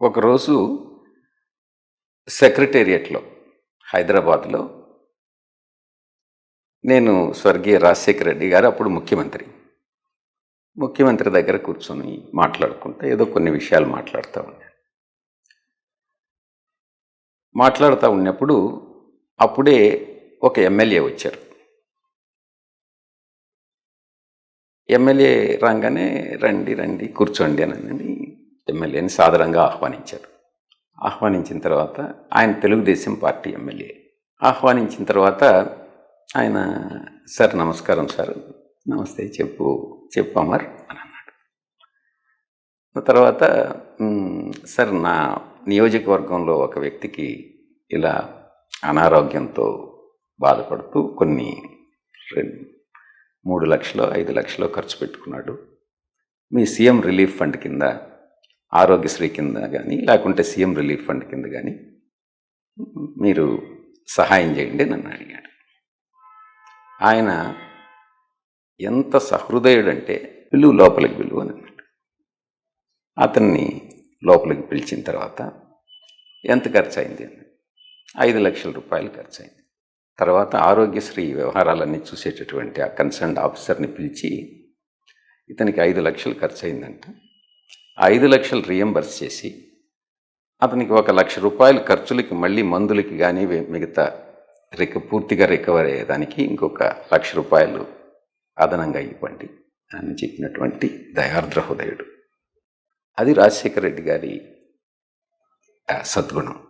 ఒకరోజు సెక్రటేరియట్లో హైదరాబాద్లో నేను స్వర్గీయ రాజశేఖర రెడ్డి గారు అప్పుడు ముఖ్యమంత్రి. ముఖ్యమంత్రి దగ్గర కూర్చొని మాట్లాడుకుంటే ఏదో కొన్ని విషయాలు మాట్లాడుతూ ఉన్నాను మాట్లాడుతూ ఉన్నప్పుడు అప్పుడే ఒక ఎమ్మెల్యే వచ్చారు. ఎమ్మెల్యే రాగానే రండి రండి కూర్చోండి అని ఎమ్మెల్యేని సాదరంగా ఆహ్వానించారు. ఆహ్వానించిన తర్వాత ఆయన తెలుగుదేశం పార్టీ ఎమ్మెల్యే. ఆహ్వానించిన తర్వాత ఆయన సార్ నమస్కారం సార్. నమస్తే చెప్పు చెప్పు అమర్ అని అన్నాడు. తర్వాత సార్ నా నియోజకవర్గంలో ఒక వ్యక్తికి ఇలా అనారోగ్యంతో బాధపడుతూ కొన్ని రెండు మూడు లక్షలు ఐదు లక్షలు ఖర్చు పెట్టుకున్నాడు. మీ సీఎం రిలీఫ్ ఫండ్ కింద ఆరోగ్యశ్రీ కింద కానీ లేకుంటే సీఎం రిలీఫ్ ఫండ్ కింద కానీ మీరు సహాయం చేయండి నన్ను అడిగాడు. ఆయన ఎంత సహృదయుడంటే పిలువు లోపలికి పిలువు అని అన్నాడు. అతన్ని లోపలికి పిలిచిన తర్వాత ఎంత ఖర్చు అయింది అని ఐదు లక్షల రూపాయలు ఖర్చు అయింది తర్వాత ఆరోగ్యశ్రీ వ్యవహారాలన్నీ చూసేటటువంటి ఆ కన్సర్న్ ఆఫీసర్ని పిలిచి ఇతనికి ఐదు లక్షలు ఖర్చు అయిందంట ఐదు లక్షలు రియంబర్స్ చేసి అతనికి ఒక లక్ష రూపాయలు ఖర్చులకి మళ్ళీ మందులకి కానీ మిగతా రిక పూర్తిగా రికవర్ అయ్యేదానికి ఇంకొక లక్ష రూపాయలు అదనంగా ఇవ్వండి అని చెప్పినటువంటి దయార్ద్ర హృదయుడు. అది రాజశేఖర రెడ్డి గారి సద్గుణం.